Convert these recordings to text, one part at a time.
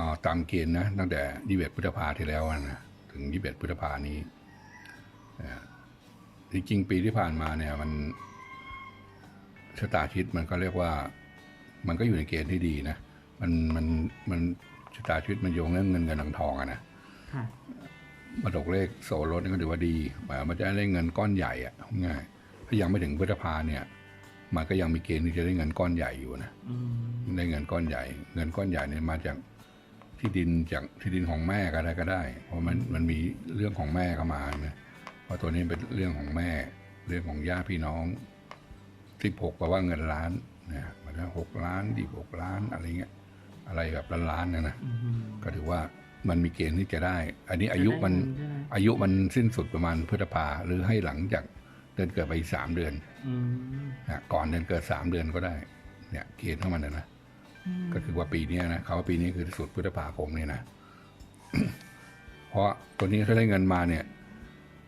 อ่าตามเกณฑ์นะตั้งแต่ยี่สิบพฤษภาที่แล้วนะถึงยี่สิบพฤษภานี้นะจริงๆปีที่ผ่านมาเนี่ยมันชะตาชิดมันก็เรียกว่า มันก็อยู่ในเกณฑ์ที่ดีนะมันมันมันชะตาชีวิตมันโยงเรื่องเงินเงินทองทองอะนะค่ะมาตกเลขโสรถนี่ก็ถือว่าดีหมายมันจะได้เงินก้อนใหญ่อะง่ายถ้ายังไม่ถึงพฤษภาเนี่ย มันก็ยังมีเกณฑ์ที่จะได้เงินก้อนใหญ่อยู่นะอืมได้เงินก้อนใหญ่ เงินก้อนใหญ่เนี่ยมาจาก ที่ดินจากที่ดินของแม่ก็ได้ก็ได้ เพราะมันมันมีเรื่องของแม่เข้ามานะเพราะตัวนี้เป็นเรื่องของแม่ เรื่องของญาติพี่น้องสิบหกแปลว่าเงินล้านนะมันก็หกล้านดีหกล้านอะไรเงี้ยอะไรแบบล้านล้านๆนะนะอืมก็ถือว่ามันมีเกณฑ์ที่จะได้ อันนี้อายุมันจะได้เงินใช่ไหมอายุมันสิ้นสุดประมาณพฤษภาหรือให้หลังจากเดือนเกิดไปอีกสามเดือนอืมนะก่อนเดือนเกิดสามเดือนก็ได้ เนี่ยเกณฑ์ของมันนะนะ ก็คือว่าปีเนี้ยนะเขาว่าปีนี้คือสุดพฤษภาคมเนี่ยนะเพราะตัวนี้ถ้าได้เงินมาเนี่ย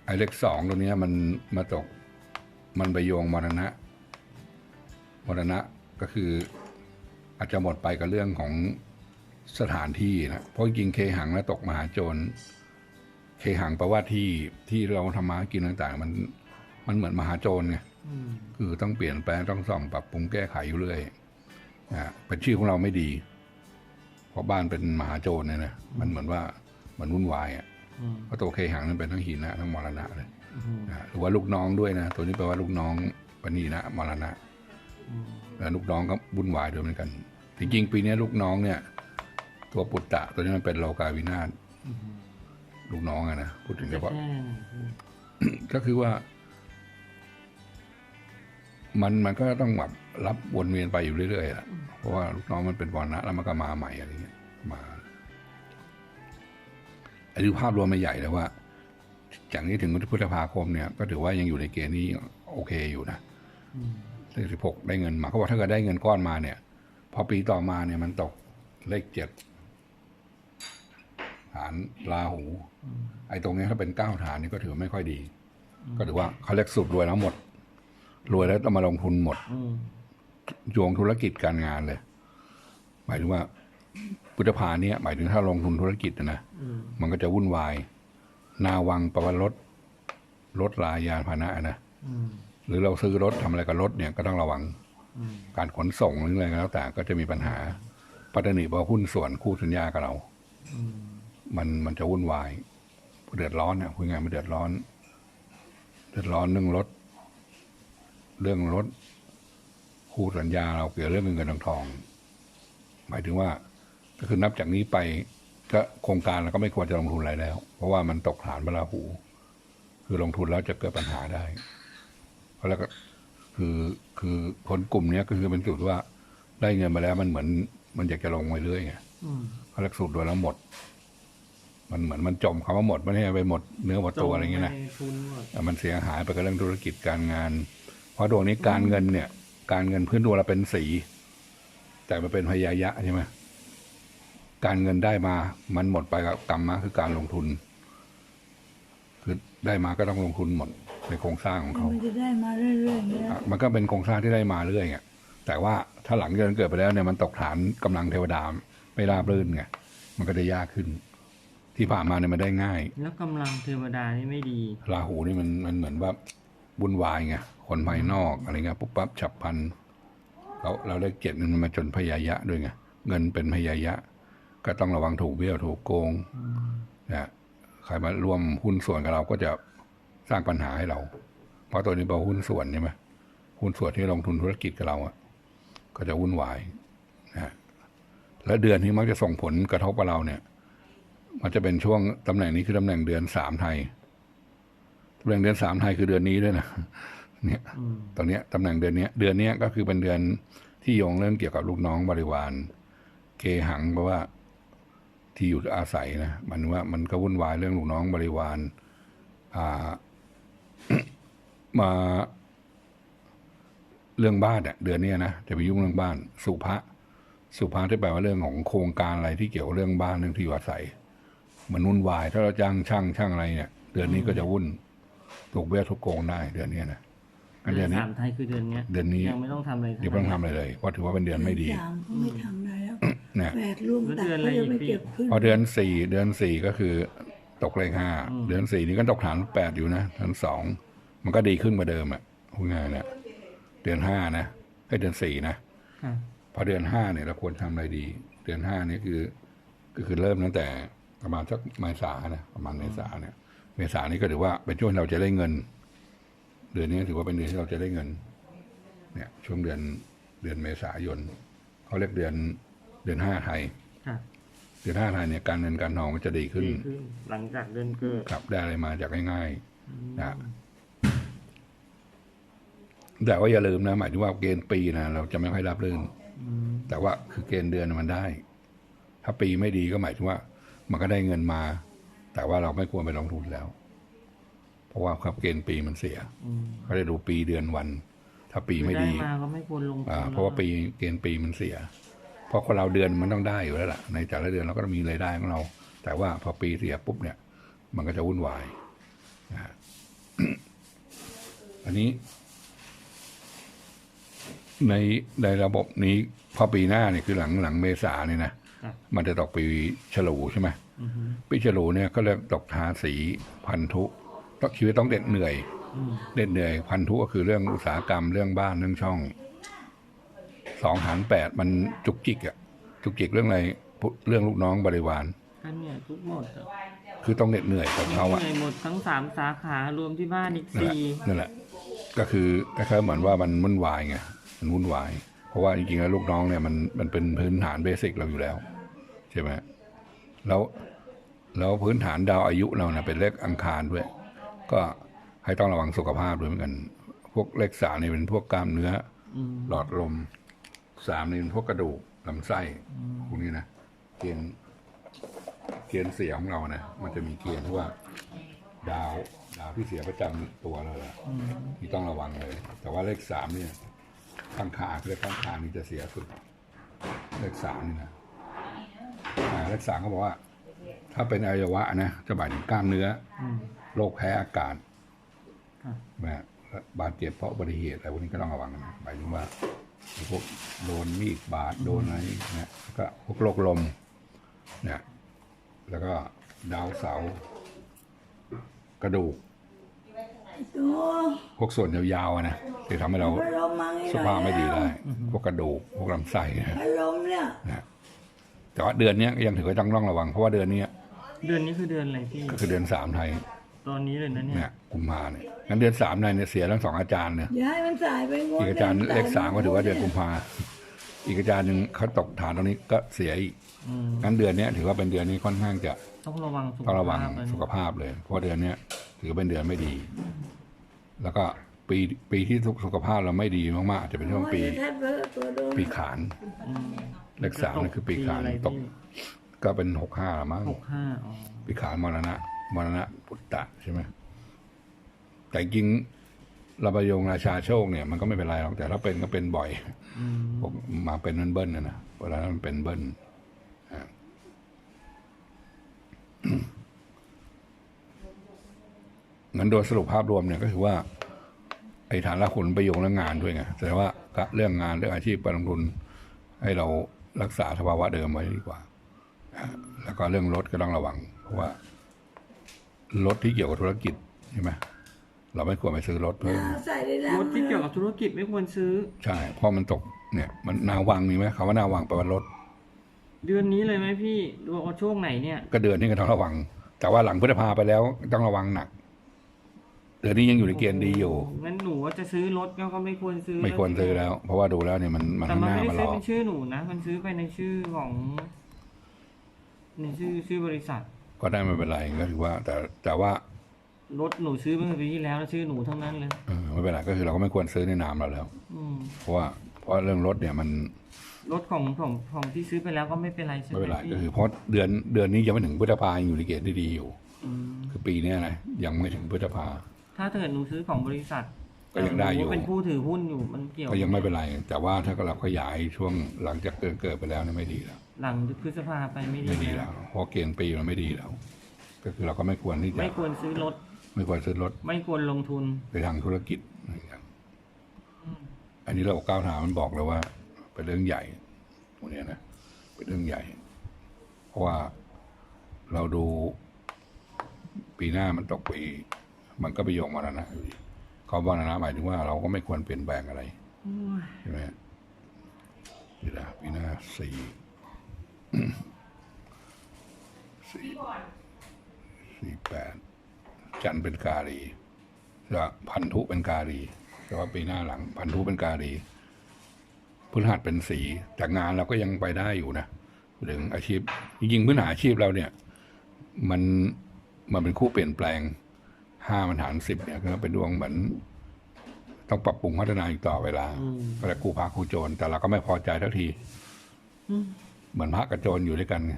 ไอ้เลขสองตัวเนี้ยมันมาตก มันไปโยงมรณะมรณะก็คืออาจจะหมดไปกับเรื่องของสถานที่นะเพราะจริงๆเคหังแล้วตกมหาโจรเคหังแปลว่าที่ที่เราทำมาหากินต่างๆ มันมันเหมือนมหาโจรไงอืมคือต้องเปลี่ยนแปลงต้องซ่อมปรับปรุงแก้ไขอยู่เรื่อยอ่า เป็นชื่อของเราไม่ดี เพราะบ้านเป็นมหาโจรเนี่ยนะมันเหมือนว่ามันวุ่นวายอะอืมเพราะตัวเคหังนั้นเป็นทั้งหินะทั้งมรณะเลยอืมอ่าหรือว่าลูกน้องด้วยนะตัวนี้แปลว่าลูกน้องปณีนะมรณะอืมแล้วลูกน้องก็วุ่นวายด้วยเหมือนกันจริงๆปีนี้ลูกน้องเนี่ย ตัวปุตตะตัวนี้มันเป็นโลกาวินาศอืมลูกน้องอะนะพูดถึงเฉพาะแค่ไหนอืมก็คือว่า มันมันก็ต้องแบบ รับวนเวียนไปอยู่เรื่อยๆแหละเพราะว่าลูกน้องมันเป็นวรณะแล้วมันก็มาใหม่อะไรเงี้ยมาอันนี้ภาพรวมมาใหญ่แล้วว่า จากนี้ถึงพฤษภาคมเนี่ย ก็ถือว่ายังอยู่ในเกณฑ์ที่โอเคอยู่นะเลขสิบหกได้เงินมาเขาบอกถ้าเกิดได้เงินก้อนมาเนี่ย พอปีต่อมาเนี่ยมันตกเลขเจ็ดฐานราหู ไอ้ตรงนี้ถ้าเป็นเก้าฐานนี่ก็ถือไม่ค่อยดี ก็ถือว่าเขาเรียกสุดรวยแล้วหมด รวยแล้วต้องมาลงทุนหมดอื โยงธุรกิจการงานเลย หมายถึงว่าพุทธภาเนี่ยหมายถึงถ้าลงทุนธุรกิจนะนะอืมมันก็จะวุ่นวาย นาวังปวารถรถลายานพาหนะนะอืมหรือเราซื้อรถทำอะไรกับรถเนี่ยก็ต้องระวังอืมการขนส่งหรืออะไรก็แล้วแต่ก็จะมีปัญหาปัตตานีบอกหุ้นส่วนคู่สัญญากับเราอืมมันมันจะวุ่นวายเดือดร้อนเนี่ยคุยงานมันเดือดร้อน เดือดร้อนเรื่องรถ เรื่องรถ คู่สัญญาเราเกี่ยวเรื่องเงินเงินทองทอง หมายถึงว่าก็คือนับจากนี้ไปก็โครงการเราก็ไม่ควรจะลงทุนอะไรแล้ว เพราะว่ามันตกฐานเวลาหู คือลงทุนแล้วจะเกิดปัญหาได้เพราะแล้วก็คือคือคนกลุ่มเนี้ยก็คือเป็นจุดว่าได้เงินมาแล้วมันเหมือน มันอยากจะลงไปเรื่อยไงอืมเขาเรียกสูตรโดยแล้วหมด มันเหมือนมันจมคำว่าหมดไม่ใช่ไปหมดเนื้อหมดตัวอะไรอย่างเงี้ยนะจมไปทุนหมดแต่มันเสียหายไปกับเรื่องธุรกิจการงาน เพราะดวงนี้การเงินเนี่ย การเงินพื้นดวงเราเป็นสี แต่มันเป็นพยายะใช่ไหมการเงินได้มามันหมดไปกับกรรมมาคือการลงทุน คือได้มาก็ต้องลงทุนหมดในโครงสร้างของเขามันจะได้มาเรื่อยๆอย่างเงี้ยอะมันก็เป็นโครงสร้างที่ได้มาเรื่อยไงแต่ว่าถ้าหลังจากนั้นเกิดไปแล้วเนี่ยมันตกฐานกำลังเทวดาไม่ราบรื่นไงมันก็จะยากขึ้น ที่ผ่านมาเนี่ยมันได้ง่าย แล้วกำลังเทวดานี่ไม่ดีราหูนี่มันมันเหมือนว่าวุ่นวายไง คนภายนอกอะไรเงี้ยปุ๊บปั๊บฉับพันเราเราได้เจ็ดมันมาจนพยายะด้วยไงเงินเป็นพยายะ ก็ต้องระวังถูกเบี้ยวถูกโกงนะใครมาร่วมหุ้นส่วนกับเราก็จะสร้างปัญหาให้เรา เพราะตัวนี้เป็นหุ้นส่วนใช่ไหมหุ้นส่วนที่ลงทุนธุรกิจกับเราอะ ก็จะวุ่นวายนะและเดือนที่มักจะส่งผลกระทบกับเราเนี่ย มันจะเป็นช่วงตำแหน่งนี้คือตำแหน่งเดือนสามไทยตำแหน่งเดือนสามไทยคือเดือนนี้ด้วยนะ เนี่ยอืมตอนเนี้ยตำแหน่งเดือนเนี้ยเดือนเนี้ยก็คือเป็นเดือนที่โยงเรื่องเกี่ยวกับลูกน้องบริวาร เกหังเพราะว่าที่อยู่อาศัยนะมันว่ามันก็วุ่นวายเรื่องลูกน้องบริวารอ่ามาเรื่องบ้านเนี่ยเดือนเนี้ยนะจะไปยุ่งเรื่องบ้าน สุภะสุภะที่แปลว่าเรื่องของโครงการอะไรที่เกี่ยวกับเรื่องบ้านเรื่องที่อยู่อาศัยเหมันวุ่นวาย ถ้าเราจ้างช่างช่างอะไรเนี่ย เดือนนี้ก็จะวุ่นถูกเบี้ยทุกโกงได้เดือนเนี้ยนะงั้น เดืเดืออนนนี้สามไทยคือเดือนเนี้ยเดือนนี้ยังไม่ต้องทำอะไรทั้เดี๋ยวไม่ต้องทำอะไรเลยเพราะถือว่าเป็นเดือนไม่ดีสามก็ไม่ทำอะไรแล้วเนี่ยแปดร่วมตัดเขาจะไม่เก็บขึ้นพอเดือนสี่เดือนสี่ก็คือตกเลขห้าอืม เดือนสี่นี่ก็ตกฐานแปดอยู่นะฐานสองมันก็ดีขึ้นกว่าเดิมอะพูดง่ายๆเนี่ยเดือนห้านะให้เดือนสี่นะค่ะ พอเดือนห้าเนี่ยเราควรทำอะไรดี เดือนห้านี่คือ ก็คือเริ่มตั้งแต่ประมาณสักเมษานะประมาณเมษาเนี่ย เมษานี่ก็ถือว่าเป็นช่วงที่เราจะได้เงิน เดือนนี้ถือว่าเป็นเดือนที่เราจะได้เงิน เนี่ย ช่วงเดือนเดือนเมษายนเขาเรียกเดือนเดือนห้าไทยค่ะเดือนห้าไทยเนี่ยการเงินการทองก็จะดีขึ้นดีขึ้น หลังจากเดือนเกิดครับได้อะไรมาจากง่ายๆนะแต่ว่าอย่าลืมนะ หมายถึงว่าเกณฑ์ปีนะเราจะไม่ค่อยรับรื่นอืมแต่ว่าคือเกณฑ์เดือนมันได้ ถ้าปีไม่ดีก็หมายถึงว่า มันก็ได้เงินมา แต่ว่าเราไม่ควรไปลงทุนแล้ว เพราะว่าครับเกณฑ์ปีมันเสียอืมเขาจะดูปีเดือนวัน ถ้าปีไม่ดีได้มาก็ไม่ควรลงทุนอ่าเพราะว่าปีเกณฑ์ปีมันเสีย เพราะคนเราเดือนมันต้องได้อยู่แล้วล่ะ ในแต่ละเดือนเราก็ต้องมีรายได้ของเรา แต่ว่าพอปีเสียปุ๊บเนี่ย มันก็จะวุ่นวายนะฮะอันนี้ ในในระบบนี้พอปีหน้าเนี่ยคือหลังหลังเมษาเนี่ยนะครับมันจะตกปีฉลูใช่ไหมอือฮึปีฉลูเนี่ยก็เรียกตกทาสีพันธุ ต้องชีวิตต้องเด็ดเหนื่อยอืมเด็ดเหนื่อยพันธุก็คือเรื่องอุตสาหกรรมเรื่องบ้านเรื่องช่องสองหารแปดมันจุกจิกอะจุกจิกเรื่องอะไรเรื่องลูกน้องบริวารท่านเนี่ยทุกหมดอะคือต้องเหน็ดเหนื่อยกับเขาอะเหนื่อยหมดทั้งสามสาขารวมที่บ้านอีกนั่นแหละสี่นั่นแหละ ก็คือคล้ายๆเหมือนว่ามันวุ่นวายไงมันวุ่นวาย เพราะว่าจริงๆแล้วลูกน้องเนี่ยมันมันเป็นพื้นฐานเบสิกเราอยู่แล้วใช่ไหมแล้วแล้วพื้นฐานดาวอายุเราเนี่ยเป็นเลขอังคารด้วย ก็ให้ต้องระวังสุขภาพด้วยเหมือนกัน พวกเลขสามนี่เป็นพวกกล้ามเนื้ออืมหลอดลมสามนี่เป็นพวกกระดูกลำไส้พวกนี้นะเกณฑ์เกณฑ์เสียของเรานะมันจะมีเกณฑ์ที่ว่า ดาวดาวที่เสียประจำตัวเราอะที่ต้องระวังเลย แต่ว่าเลขสามเนี่ยข้างคาเลขข้างคานี่จะเสียสุด เลขสามนี่นะอ่าเลขสามเขาบอกว่า ถ้าเป็นอวัยวะนะจะหมายถึงกล้ามเนื้ออืมโรคแพ้อากาศครับนะบาดเจ็บเพราะอุบัติเหตุอะไรพวกนี้ก็ต้องระวังนะหมายถึงว่าพวกโดนมีดบาดโดนอะไรนะแล้วก็พวกโรคลมเนี่ยแล้วก็ดาวเสาร์กระดูกตัวพวกส่วนยาวๆอะนะที่ทำให้เราพัดลมมางี้สุขภาพไม่ดีได้พวกกระดูกพวกลำไส้นะพัดลมเนี่ยนะแต่ว่าเดือนเนี้ยก็ยังถือว่าต้องต้องระวังเพราะว่าเดือนเนี้ย เดือนนี้คือเดือนอะไรพี่ ก็คือเดือนสามไทยตอนนี้เลยนะเนี่ยเนี่ยกุมภาเนี่ยงั้นเดือนสามไทยเนี่ยเสียทั้งสองอาจารย์เนี่ยอย่าให้มันสายไปงวดอีกอาจารย์หนึ่งเลขสามก็ถือว่าเดือนกุมภาอีกอาจารย์หนึ่งเขาตกฐานตรงนี้ก็เสียอีกอืมงั้นเดือนเนี้ยถือว่าเป็นเดือนนี้ค่อนข้างจะต้องระวังสุขต้องระวังภาพอันสุขภาพเลย เพราะเดือนเนี้ยถือเป็นเดือนไม่ดี แล้วก็ปีปีที่สุขภาพเราไม่ดีมากๆอาจจะเป็นช่วงปีโอ้ยแทบเบิดตัวโดนปีขาน อืมเลขสามนี่คือปีขานอะไรตก ก็เป็นหกห้าละมั้งหกห้าอ๋อปีขานมรณะมรณะปุตตะใช่ไหมแต่จริงระบายงราชาโชคเนี่ยมันก็ไม่เป็นไรหรอกแต่ถ้าเป็นก็เป็นบ่อยอืมพวกมาเป็นเบิ้ลๆนะนะเวลานั้นมันเป็นเบิ้ลอะงั้นโดยสรุปภาพรวมเนี่ยก็คือว่า ไอ้ฐานละขุนไปโยงเรื่องงานด้วยไงแสดงว่าเรื่องงานเรื่องอาชีพการลงทุน ให้เรารักษาสภาวะเดิมไว้ดีกว่าอะ แล้วก็เรื่องรถก็ต้องระวัง เพราะว่ารถที่เกี่ยวกับธุรกิจใช่ไหมเราไม่ควรไปซื้อรถเพิ่มใส่ได้แล้วรถที่เกี่ยวกับธุรกิจไม่ควรซื้อ ใช่เพราะมันตกเนี่ย มันนาวังมีไหมคำว่านาวังแปลว่ารถ เดือนนี้เลยไหมพี่ดูเอาช่วงไหนเนี่ย ก็เดือนนี้ก็ต้องระวัง แต่ว่าหลังพฤษภาไปแล้วต้องระวังหนักเดือนนี้ยังอยู่ในเกณฑ์ดีอยู่งั้นหนูว่าจะซื้อรถก็ไม่ควรซื้อ ไม่ควรซื้อแล้ว เพราะว่าดูแล้วเนี่ยมันมันแต่ข้างมันหน้าไม่มันได้หลซื้ออกเป็นชื่อหนูนะ มันซื้อไปในชื่อของ ในชื่อชื่อบริษัท ก็ได้ไม่เป็นไรก็ถือว่าแต่แต่ว่ารถหนูซื้อเมื่อปีที่แล้วแล้วชื่อหนูทั้งนั้นเลยเออไม่เป็นไรก็คือเราก็ไม่ควรซื้อในนามเราแล้ว อืมเพราะว่าเพราะเรื่องรถเนี่ยมันรถของของของที่ซื้อไปแล้วก็ไม่เป็นไรใช่ไหมไม่เป็นไรพี่ก็คือเพราะเดือนเดือนนี้ยังไม่ถึงพฤษภายังอยู่ในเกณฑ์ที่ดีอยู่ มคือปีเนี้ยนะยังไม่ถึงพฤษภา ถ้าเกิดหนูซื้อของบริษัทก็ยังได้อยู่หนูเป็นผู้ถือหุ้นอยู่มันเกี่ยวก็ยังไม่เป็นไร แต่ว่าถ้าเราขยายช่วงหลังจากเกิดเกิดไปแล้วเนี่ยไม่ดีแล้ว หลังพฤษภาไปไม่ไม่ดีดีแล้วเพราะเกณฑ์ปีมันไม่ดีแล้ว ก็คือเราก็ไม่ควรที่จะไม่ควรซื้อรถ ไม่ควรซื้อรถไม่ควรลงทุนไปทางธุรกิจอะไรอย่างเงี้ยอันนี้เราก้าวถามมันบอกเลยว่า เป็นเรื่องใหญ่ตรงเนี้ยนะเป็นเป็นเรื่องใหญ่ เพราะว่าเราดูปีหน้ามันตกปี มันก็ไปโยงมรณะอยู่ดีเขามรณะหมายถึงว่าเราก็ไม่ควรเปลี่ยนแปลงอะไร โอ้ยใช่ไหมปีหน้าปีหน้าสี่ สี่สี่แปดจันทร์เป็นกาลีจะพันธุเป็นกาลีแต่ว่าปีหน้าหลัง พันธุเป็นกาลีพฤหัสเป็นสี แต่งานเราก็ยังไปได้อยู่นะถึงอาชีพจริงๆพื้นฐานอาชีพเราเนี่ย มันมันเป็นคู่เปลี่ยนแปลงห้ามันหารสิบเนี่ยก็เป็นดวงเหมือน ต้องปรับปรุงพัฒนาอีกต่อเวลาอืมก็เลยคู่พาคู่โจรแต่เราก็ไม่พอใจทักทีอืม เหมือนพระกับโจรอยู่ด้วยกันไง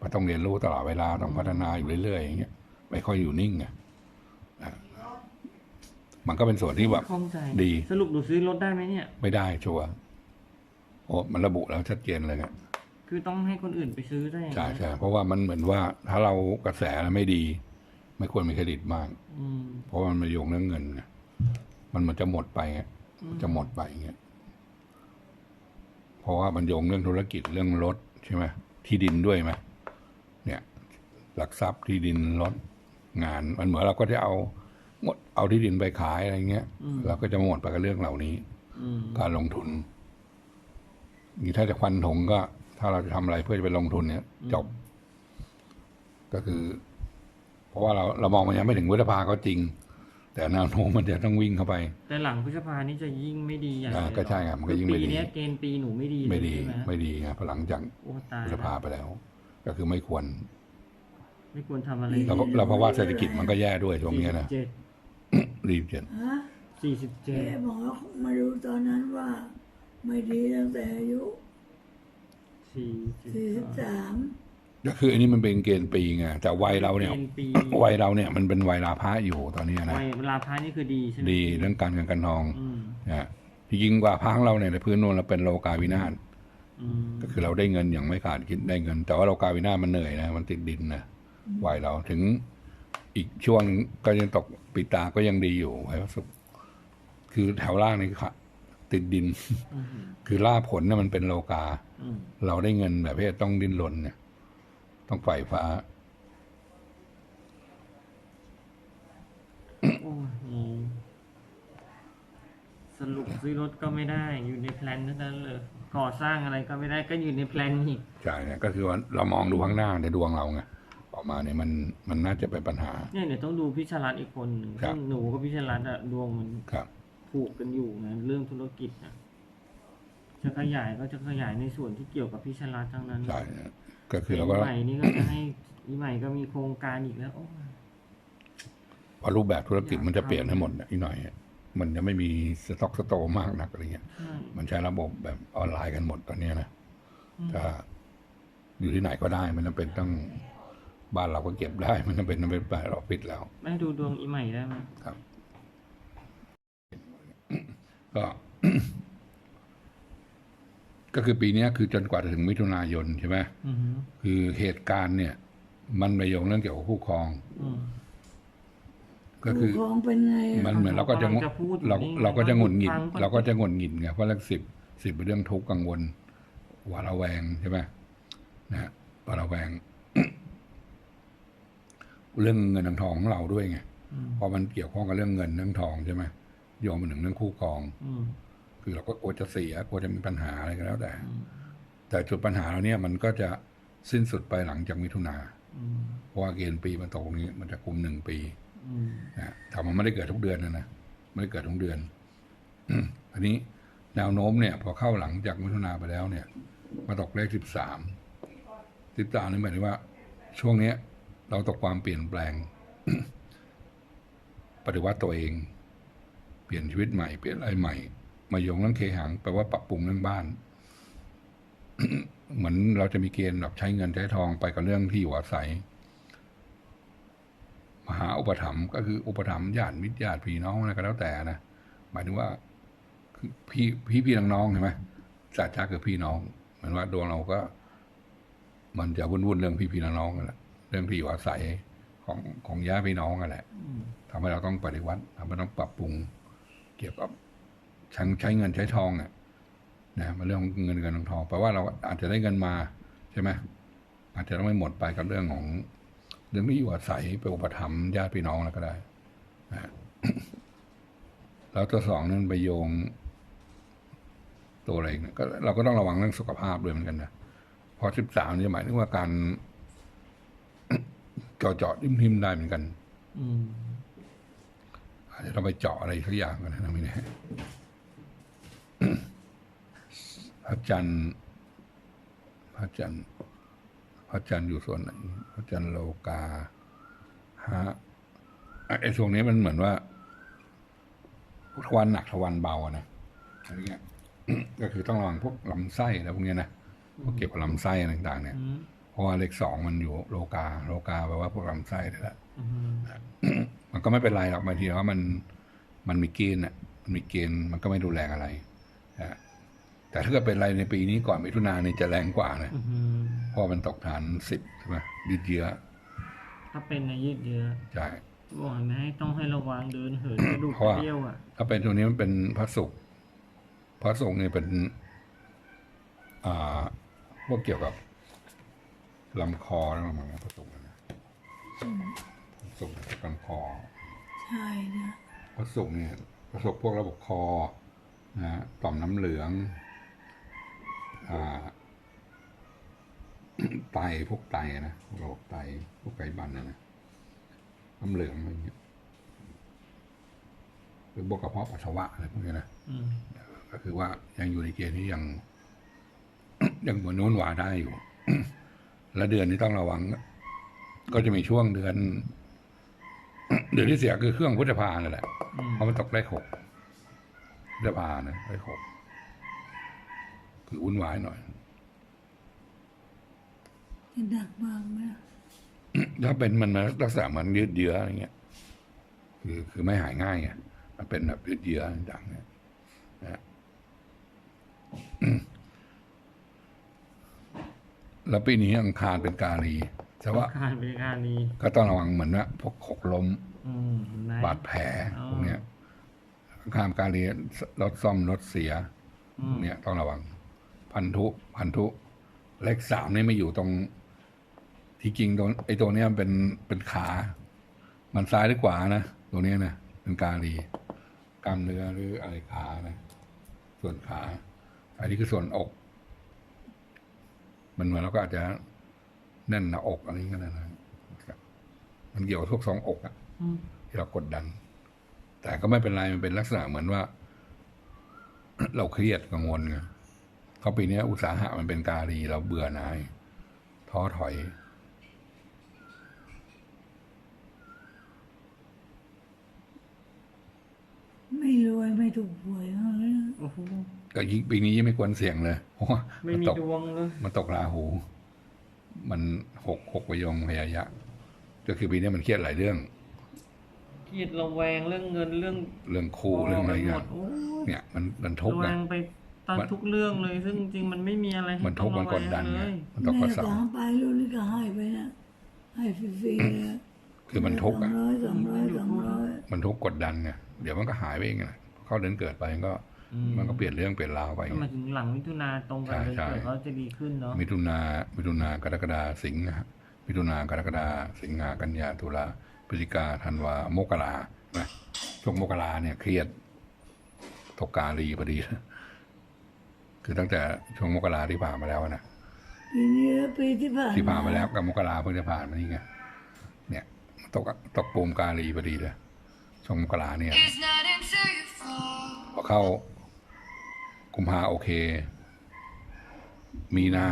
มันต้องเรียนรู้ตลอดเวลาต้องพัฒนาอยู่เรื่อยๆอย่างเงี้ยไม่ค่อยอยู่นิ่งไงอะมันก็เป็นส่วนที่แบบข้องใจดี สรุปหนูซื้อรถได้ไหมเนี่ย ไม่ได้ชัวร์โอ้มันระบุแล้วชัดเจนเลยไงคือต้องให้คนอื่นไปซื้อได้อย่างใช่นั้นใช่เพราะว่ามันเหมือนว่าถ้าเรากระแสไม่ดี ไม่ควรมีเครดิตมากอืมเพราะว่ามันมาโยงเรื่องเงินไงมันเหมือนจะหมดไปไงอืมจะหมดไปอย่างเงี้ยเพ ราะว่ามันโยงเรื่องธุรกิจเรื่องรถใช่ไหมที่ดินด้วยไหมเนี่ยหลักทรัพย์ที่ดินรถงาน มันเหมือนเราก็จะเอาหมดเอาที่ดินไปขายอะไรเงี้ยเราก็จะหมดไปกับเรื่องเหล่านี้อืมการลงทุนนี่ถ้าจะควันถงก็ ถ้าเราจะทำอะไรเพื่อจะไปลงทุนเนี่ย จบ ก็คือ เพราะว่าเราเรามองมันยังไม่ถึงวุฒิภาก็จริง แต่แนวโน้มมันจะต้องวิ่งเข้าไป แต่หลังพฤษภานี่จะยิ่งไม่ดีอย่างอ่าเลยก็ใช่ครับมันก็ยิ่งไม่ดีปีเนี้ยเกณฑ์ปีหนูไม่ดีเลยไม่ดีใช่หไม่ดีครับพอหลังจากโอ้ตายวุฒิภาไปแล้ว ก็คือไม่ควร ไม่ควรทำอะไรแล้วแล้วเพราะว่าเศรษฐกิจมันก็แย่ด้วยช่วงนี้นะเจ็ดรีบเจ็ดฮะสี่สิบเจ็ดแกหมอมาดูตอนนั้นว่า ไม่ดีตั้งแต่อายุสี่สิบสี่สิบสามสาม ก็คืออันนี้มันเป็นเกณฑ์ปีไงแต่วัยเราเนี่ยกณฑ์ปีวัยเราเนี่ยมันเป็นวัยลาภะอยู่ตอนนี้นะ วัยเวลาพานี่คือดีใช่ไหมดีเรื่องการเงินการทองอืมนะจริงๆกว่าพังเราเนี่ยในพื้นโนนเราเป็นโลกาวินาศอืมก็คือเราได้เงินอย่างไม่ขาดคิดได้เงิน แต่ว่าโลกาวินาศมันเหนื่อยนะมันติดดินนะวัยเราถึงอีกช่วงก็ยังตกปิดตาก็ยังดีอยู่ไว้ว่าสุขคือแถวล่างนี่ค่ะติดดิน อืมคือล่าผลเนี่ยมันเป็นโลกา อืมเราได้เงินแบบเพศต้องดิ้นรนเนี่ย ต้องไฝ่ฟ้าโอ้ยอืมสรุปซื้อรถก็ไม่ได้อยู่ในแพลนเท่านั้นเลยก่อสร้างอะไรก็ไม่ได้ก็อยู่ในแพลนอีกใช่เนี่ยก็คือว่าเรามองดูข้างหน้าในดวงเราไงออกมาเนี่ยมันมันน่าจะเป็นปัญหา เนี่ยเดี๋ยวต้องดูพิชรัตน์อีกคนหนึ่งครับซึ่งหนูกับพิชรัตน์อะดวงมันครับผูกกันอยู่นะเรื่องธุรกิจนะ จะขยายก็จะขยายในส่วนที่เกี่ยวกับพิชรัตน์ทั้งนั้นใช่เนี่ยก็คือปีเราก็ใหม่นี่ก็จะให้ปีใหม่ก็มีโครงการอีกแล้วโอ้ยพอรูปแบบธุรกิจมันจะเปลี่ยนให้หมดอีกหน่อยมันจะไม่มีสต็อกสโตร์มากนักอะไรเงี้ยใช่มันใช้ระบบแบบออนไลน์กันหมดตอนเนี้ยนะถ้าอยู่ที่ไหนก็ได้มันจำเป็นต้องบ้านเราก็เก็บได้ มันจำเป็นต้องเป็นไปออฟฟิศแล้วแม่ดูดวงอีใหม่ได้ไหมครับ ก็ ก็คือปีเนี้ยคือจนกว่าจะถึงมิถุนายนใช่ไหมอือหือคือเหตุการณ์เนี่ย มันไปโยงเรื่องเกี่ยวกับคู่ครองอืมก็คือผู้ปกครองเป็นไงอะมันเหมือนเราก็จะกำลังจะพูดอยู่เรานี่ไงเราก็จะหงุดหงิดฟังก่อนเราก็จะหงุดหงิดไงเพราะเรื่องสิบสิบเป็นเรื่องทุกข์กังวลหวาดระแวงใช่ไหมนะฮะหวาดระแวง เรื่องเงินทองของเราด้วยไงอืมเพราะมันเกี่ยวข้องกับเรื่องเงินเรื่องทองใช่ไหมโยงมาถึงเรื่องคู่ครองอืม คือเราก็กลัวจะเสียกลัวจะมีปัญหาอะไรก็แล้วแต่อืมแต่จุดปัญหาเราเนี่ยมันก็จะสิ้นสุดไปหลังจากมิถุนาอืมเพราะว่าเกณฑ์ปีมันตกตรงนี้ มันจะคุมหนึ่งปีอืมนะแต่มันไม่ได้เกิดทุกเดือนนะนะไม่ได้เกิดทุกเดือนอันนี้แนวโน้มเนี่ย พอเข้าหลังจากมิถุนาไปแล้วเนี่ย มาตกเลขสิบสามสิบสามนี่หมายถึงว่า ช่วงเนี้ย เราตกความเปลี่ยนแปลง ปฏิวัติตัวเอง เปลี่ยนชีวิตใหม่ เปลี่ยนอะไรใหม่ มาโยงเรื่องเคหังแปลว่าปรับปรุงเรื่องบ้าน เหมือนเราจะมีเกณฑ์แบบใช้เงินใช้ทองไปกับเรื่องที่อยู่อาศัย มหาอุปถัมภ์ก็คืออุปถัมภ์ญาติมิตรญาติพี่น้องอะไรก็แล้วแต่นะหมายถึงว่าคือพี่พี่พี่น้องๆเห็นไหมศาสตร์ชาคือพี่น้องเหมือนว่าดวงเราก็ มันจะวุ่นๆเรื่องพี่พี่น้องๆกันแหละเรื่องที่อยู่อาศัยของของญาติพี่น้องกันแหละอืมทำให้เราต้องปฏิวัติทำให้ต้องปรับปรุงเกี่ยวกับ ใช้ใช้เงินใช้ทองเนี่ยนะมาเรื่องของเงินเงินทองทองแปลว่าเราอาจจะได้เงินมาช่ไหมอาจจะต้องไม่หมดไปกับเรื่องของ เรื่องที่อยู่อาศัยไปอุปถัมภ์ญาติพี่น้องแล้วก็ได้นะแล้วตัวสองนั้นไปโยง ตัวอะไรอีกเนี่ยก็เราก็ต้องระวังเรื่องสุขภาพด้วยเหมือนกันนะเพอสิบสามนี่หมายถึงว่าการเจาะเจาะทิมทิมๆได้เหมือนกันอืมอาจจะต้องไปเจาะอะไรสักอย่างกันนะไม่แน่ พระจันทร์พระจันทร์พระจันทร์อยู่ส่วนไหนพระจันทร์โลกาฮะอะไอ้ช่วงนี้มันเหมือนว่าทวันหนักทวันเบาอะนะอะไรเงี้ยก็คือต้องระวังพวกลำไส้อะไรพวกเนี้ยนะพวกเกี่ยวกับลำไส้อะไรต่าง ๆ เนี่ยอืมเพราะว่าเลขสองมันอยู่โลกา โลกาแปลว่าพวกลำไส้นี่แหละอืมมันก็ไม่เป็นไรหรอกบางทีว่ามันมันมีเกณฑ์อะมันมีเกณฑ์มันก็ไม่ดูแรงอะไร นะแต่ถ้าเกิดเป็นอะไรในปีนี้ก่อนมิถุนายนนี่จะแรงกว่านะอืมเพราะมันตกฐานสิบใช่ไหมยืดเยื้อถ้าเป็นในยืดเยื้อใช่บอกให้ไม่ให้ต้องให้ระวังเดินเหินกระดูกเพราะว่าเปรี้ยวอะถ้าเป็นตัวนี้มันเป็นพระศุกร์พระศุกร์นี่เป็น อ่าพวกเกี่ยวกับลำคอแล้วมั้งนะพระศุกร์นะพระศุกร์ลำคอใช่นะพระศุกร์เนี่ยพระศุกร์พวกระบบคอ นะต่อมน้ำเหลืองอไตพวกไตนะพวกระบบไตพวกไขมันนะนะ น้ำเหลืองอะไรเงี้ยหรือพวกกระเพาะปัสสาวะอะไรพวกนี้นะก็คือว่ายังอยู่ในเกณฑ์ที่ยัง ยังเหมือนโน้นหวาได้อยู่ และเดือนนี้ต้องระวัง ก็จะมีช่วงเดือน เดือนที่เสียคือเครื่องพุทธภานั่นแหละเพราะมันตกเลขหก พุทธภานะเลขหกคือวุ่นวายหน่อยจะหนักมากไหมถ้าเป็นมันลักษณะเหมือนยืดเยื้ออะไรเงี้ย คือคือไม่หายง่ายไงมันเป็นแบบยืดเยื้อต่างๆเนี่ยนะฮะอืมแล้วปีนี้อังคารเป็นกาลีแต่ว่าการบริการนี้ก็ต้องระวังเหมือนว่าพวกหกล้มอืมเห็นไหมบาดแผลอ๋อพวกเนี้ย อังคารกาลีรถซ่อมรถเสียอืพมวกเนี้ยต้องระวัง พันธุ พันธุ เลขสามนี่ไม่อยู่ตรง ที่จริงตรงไอ้ตัวเนี้ยมันเป็นเป็นขา มันซ้ายหรือขวานะตัวเนี้ยนะเป็นกาลีกล้ามเนื้อหรืออะไรขานะส่วนขาอันนี้คือส่วนอก มันเหมือนเราก็อาจจะแน่นหน้าอกอะไรอย่างเงี้ยนะครับมันเกี่ยวกับพวกสองอกอะอืมที่เรากดดัน แต่ก็ไม่เป็นไรมันเป็นลักษณะเหมือนว่า เราเครียดกังวลไงเขาะปีนี้อุตสาหะมันเป็นกาลีเราเบื่อหน่ายท้อถอย ไม่รวยไม่ถูกหวยเอาเลยนะโอ้โหก็ยิ่งปีนี้ยิ่งไม่ควรเสี่ยงเลยเพราะว่าไม่มันมีตกดวงเลยมันตกราหู มันหกหกไปยงพยายะ ก็คือปีนี้มันเครียดหลายเรื่อง เครียดระแวงเรื่องเงินเรื่องเรื่องคู่เรื่องอะไรหมเงี้ยดโอ้ยเนี่ยมันมันทุกข์ระแวนะงไปตามมันทุกเรื่องเลย ซึ่งจริงๆมันไม่มีอะไรให้มันทุกข์ต้มัอนงกระดแวงดันเลไงยมันตกกแม่ระสเสาองไปรุ่นนี้ก็ให้ไปนะให้ฟรีๆเลยคือมันทุกข์สออะงร้อยสองร้อยสองร้อยมันทุกข์กดดันไงเดี๋ยวมันก็หายไปเองนะเข้าเดือนเกิดไปก็ อืมมันก็เปลี่ยนเรื่องเปลี่ยนราวไปก็ไง มาถึงหลังมิถุนาตรงกันเลยใช่ใช่ เกิดเขาจะดีขึ้นเนาะมิถุนามิถุนากรกฎาสิงหามิถุนากรกฎาสิงหากันยาตุลา พฤศจิกาธันวามกรานะช่วงมกราเนี่ยเครียดตกกาลีพอดี คือตั้งแต่ช่วงมกราที่ผ่านมาแล้วนะปีนี้ปีที่ผ่านที่ผ่านมาแล้วกับมกราเพิ่งจะผ่านมานี่ไงเนี่ยตกตกปูมกาลีพอดีเลยช่วงมกราเนี่ย It's not until you fall. พอเข้ากุมภาโอเค มีนา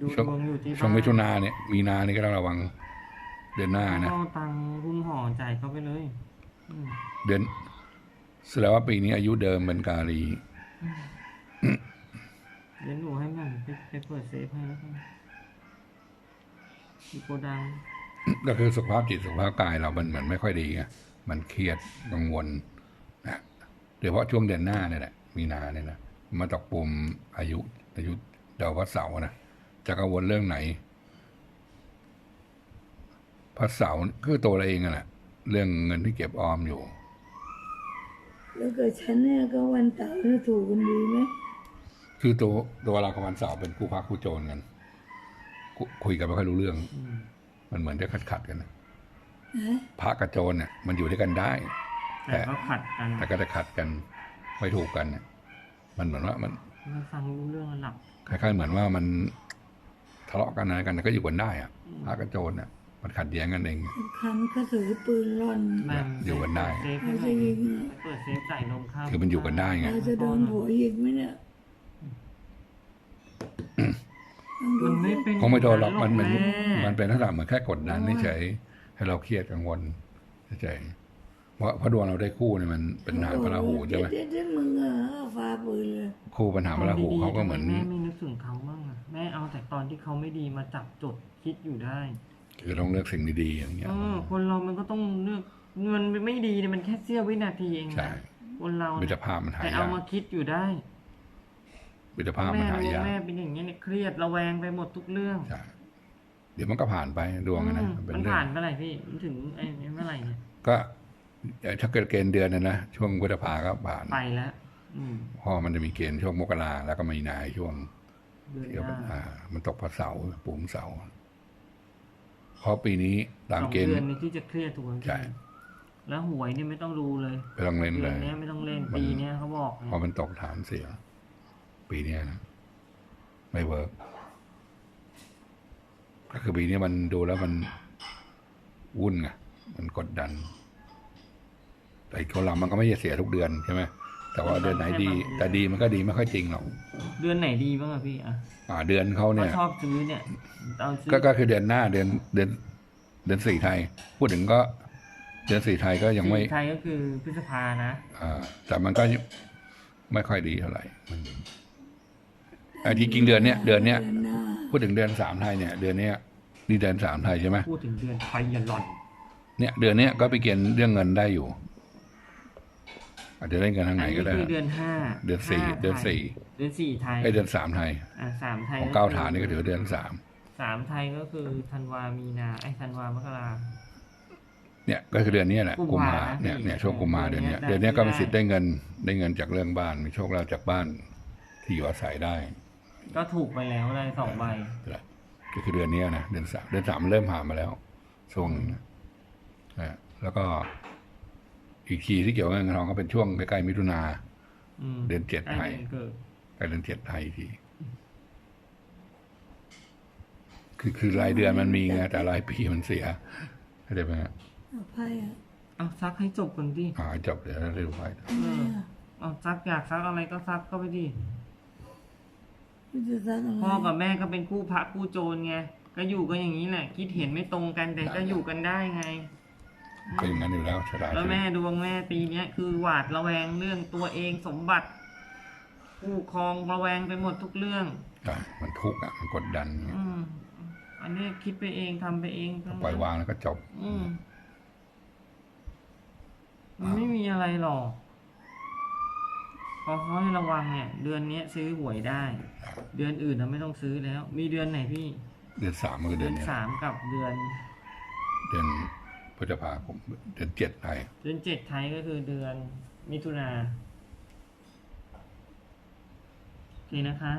ดูช่วงดวงอยู่ที่ช่วงบ้านมิถุนาเนี่ย มีนานี่ก็ต้องระวัง เดือนหน้านะ ก็ตังค์หุ้นห่อจ่ายเขาไปเลยอืมเดือนแสดงว่าปีนี้อายุเดิมเป็นกาลี เดี๋ยวหนูให้มันไปไปเปิดเซฟให้แล้วกันที่โกดังก็คือสุขภาพจิตสุขภาพกายเรามันเหมือนไม่ค่อยดีไงมันเครียดกังวลนะโดยเฉพาะช่วงเดือนหน้าเนี่ยแหละ มีนาเนี่ยนะมาตกปุ่มอายุอายุดาวพระเสาร์นะจะกังวลเรื่องไหน พระเสาร์คือตัวเราเองอะแหละเรื่องเงินที่เก็บออมอยู่ แล้วเกิดฉันเนี่ยก็วันเสาร์จะถูกกันดีไหมคือตัวตัวเรากับวันเสาร์เป็นคู่พระคู่โจรกันคุคุยกันไม่ค่อยรู้เรื่องอืมมันเหมือนจะขัดขัดๆกันนะนะพระกับโจรเนี่ยมันอยู่ด้วยกันได้ แต่ก็ขัดกันแต่ก็จะขัดกันไม่ถูกกันเนี่ยมันเหมือนว่ามันไม่ฟังรู้เรื่องหลับคล้ายๆเหมือนว่ามันทะเลาะกันอะไรกันแต่ก็อยู่กันได้อะอืมพระกับโจรเนี่ย มันขัดแย้งกันเองทุกครั้งก็ถือปืนร่อนแม่งอยู่กันได้ เซฟเราให้หน่จะอยยิงอะเปิดเซฟใส่นมข้าวคือมันอยู่กันได้ไง เราจะโดนผัวยิงไหมเนี่ยลองดูมันไม่สิเป็นคงไม่โดนหรอกมันแมันมันเป็นลักษณะเหมือนแค่กดดันเฉยๆให้เราเครียดกังวลเฉยๆเพราะเพราะดวงเราได้คู่เนี่ยมันเป็นหางพระราหูใช่ไหมเด็ดๆๆมึงอะฟ้าปืนเลยคู่ปัญหาพระราหูคนดีๆเขาก็เหมือนทำไแม่ไม่นึกถึงเขาบ้างอะแม่เอาแต่ตอนที่เขาไม่ดีมาจับจดคิดอยู่ได้ คือต้องเลือกสิ่งดีๆอย่างเงี้ย เออ คนเรามันก็ต้องเลือกมันไม่ดีเนี่ยมันแค่เสี้ยววินาทีเองใช่ นะคนเรามิเนี่ยตรภาพมันหาแต่ยาเอากมาคิดอยู่ได้มิตรภาพมัแม่นหายากแม่เป็นอย่างเงี้ยเนี่ยเครียดระแวงไปหมดทุกเรื่องใช่เดี๋ยวมันก็ผ่านไปดวงอะนะอืมเป็มันเรื่องผ่านเมื่อไหร่พี่มันถึงไอ้ไอ้เมื่อไหร่เนี่ยก็ถ้าเกิดเกณฑ์เดือนนะนะช่วงพฤษภาก็ผ่านไปแล้วอืมเพราะมันจะมีเกณฑ์ช่วงมกราแล้วก็มีนาช่วงเดือนเดี๋ยวหมันน้าอ่ามันตกพระเสาร์ปุ่มเสาร์ เพราะปีนี้ตามสองเกณฑ์เดือนนี้ที่จะเครียดถูกไหมพี่ใช่ แล้วหวยเนี่ยไม่ต้องดูเลยไม่ต้องเล่นเดืเลอนยเนี้ยไม่ต้องเล่นมัน ปีเนี้ยเขาบอกเพราะมันตกฐานเสีย ปีเนี้ยนะ ไม่เวิร์กก็คือปีนี้มันดูแล้วมันวุ่นไงมันกดดัน แต่คนเรามันก็ไม่จะเสียทุกเดือนใช่ไหม แต่ว่าเดือนไหนดี แต่ดีมันก็ดีไม่ค่อยจริงหรอกเดือนไหนดีบ้างอะพี่อะอ่าเดือนเขาก็เนี่ย ชอบซื้อเนี่ยเอาซื้อก็ก็คือเดือนหน้าเดือนเดือน เดือนสี่ไทย พูดถึงก็ เดือนสี่ไทยก็ยังไม่สีไทยก็คือพฤษภานะอ่าแต่มันก็ไม่ค่อยดีเท่าไหร่มันอ่าจริงๆเดือนเนี้ยเดือนเนี้ยเดือนหน้าพูดถึงเดือนสามไทยเนี่ย เดือนเนี้ยนี่เดือนสามไทยใช่ไหมพูดถึงเดือนไทยอย่าหล่อนเนี่ย เดือนเนี้ยก็ไปเกณฑ์เรื่องเงินได้อยู่ อาจจะได้เงินทางไหนอันก็นี้ได้คือเดือนห้าเดือนสี่ห้าเดือนสี่เดือนสี่ไทยไอ้เดือนสามไทยอะสามไทยของเก้าฐานนี่ก็ถือว่าเดือนสามสามไทยก็คือธันวามีนาไอ้ธันวามกราเนี่ยก็คือเดือนเนี้ยแหละกุกุมมภาภาเนี่ยพี่เนี่ยช่วงกุมภาเดืเดืออนนเนี้เนี้ยยเดือนเนี้ยก็มีได้สิทธิ์ได้เงินได้เงินจากเรื่องบ้านมีโชคลาภจากบ้านที่อยู่อาศัยได้ ก็ถูกไปแล้วได้สองใบก็คือเดือนเนี้ยนะเดือนสามเดือนสามมันเริ่มผ่านมาแล้วช่วงหนึงนะอ่าแล้วก็ อีกทีที่เกี่ยวกับเงินทองก็เป็นช่วงใกล้ๆมิถุนาอืมเดือนเจ็ดใกล้ไทยเดือนเกิดใกล้เดือนเจ็ดไทยอีกทีคือคือรายเดือนมันมีไงแต่รายปีมันเสียเข้าใจไหมฮะเอาไพ่อะเอาซักให้จบก่อนดิอ่าจบเดี๋ยวเราเร็วไปทำไมอะเอาซักอยากซักอะไรก็ซักก็ไปดิคุณจะซักอะไรพ่อกับแม่ก็เป็นคู่พระคู่โจรไงก็อยู่กันอย่างนี้แหละ คิดเห็นไม่ตรงกันแต่ก็อยู่กันได้ไง เป็นอย่างนั้นอยู่แล้วชะตาแล้วชีวิแม่ตดวงแม่ปีเนี้ยคือหวาดระแวงเรื่องตัวเองสมบัติคู่ครองระแวงไปหมดทุกเรื่องอะมันทุกข์อะมันกดดันอืมอันนี้คิดไปเองทำไปเองทั้งนั้นปล่อยวางแล้วก็จบ อืมมันไม่มีอะไรหรอกพอเขาให้ระวังเนี่ยเดือนเนี้ยซื้อหวยได้ เดือนอื่นเราไม่ต้องซื้อแล้ว มีเดือนไหนพี่ เดือนสามมันคือเดืเดืออนนเนี้ยสามกับเดือน เดือน พฤษภาคมเดือนเจ็ดไทยเดือนเจ็ดไทยก็คือเดือนมิถุนาโอเคนะคะ